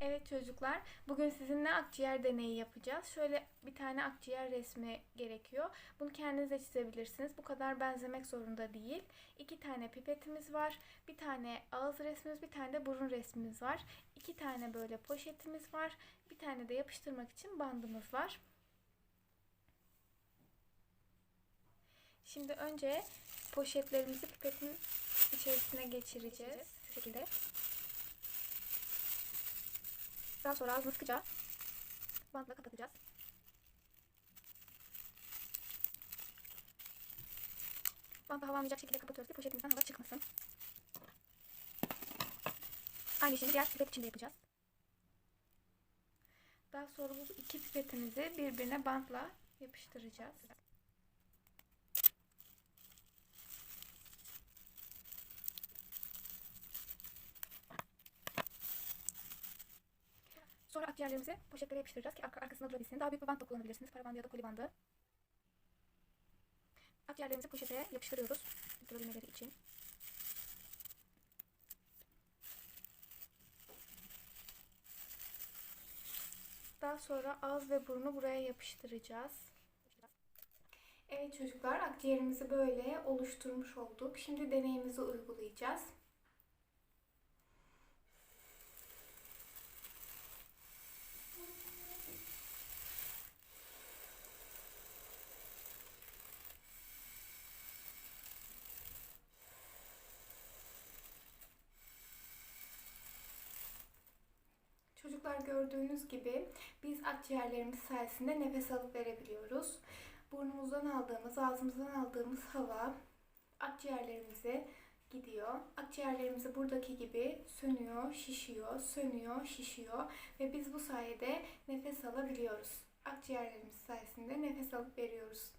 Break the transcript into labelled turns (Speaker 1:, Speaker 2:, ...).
Speaker 1: Evet çocuklar, bugün sizinle akciğer deneyi yapacağız. Şöyle bir tane akciğer resmi gerekiyor. Bunu kendiniz de çizebilirsiniz. Bu kadar benzemek zorunda değil. İki tane pipetimiz var. Bir tane ağız resmimiz, bir tane de burun resmimiz var. İki tane böyle poşetimiz var. Bir tane de yapıştırmak için bandımız var. Şimdi önce poşetlerimizi pipetin içerisine geçireceğiz. Şu şekilde. Daha sonra ağzını sıkıca bantla kapatacağız. Bantla hava almayacak şekilde kapatıyoruz ki poşetimizden hava çıkmasın. Aynı işlemi diğer pipet için de yapacağız. Daha sonra bu iki pipetimizi birbirine bantla yapıştıracağız. Sonra akciğerlerimizi poşetlere yapıştıracağız ki arka, arkasında durabilsin. Daha büyük bir bant da kullanabilirsiniz. Para bandı ya da koli. Akciğerlerimizi poşete yapıştırıyoruz. Durabilmeleri için. Daha sonra ağız ve burnu buraya yapıştıracağız. Evet çocuklar akciğerimizi böyle oluşturmuş olduk. Şimdi deneyimizi uygulayacağız. Çocuklar gördüğünüz gibi biz akciğerlerimiz sayesinde nefes alıp verebiliyoruz. Burnumuzdan aldığımız, ağzımızdan aldığımız hava akciğerlerimize gidiyor. Akciğerlerimizi buradaki gibi sönüyor, şişiyor, sönüyor, şişiyor ve biz bu sayede nefes alabiliyoruz. Akciğerlerimiz sayesinde nefes alıp veriyoruz.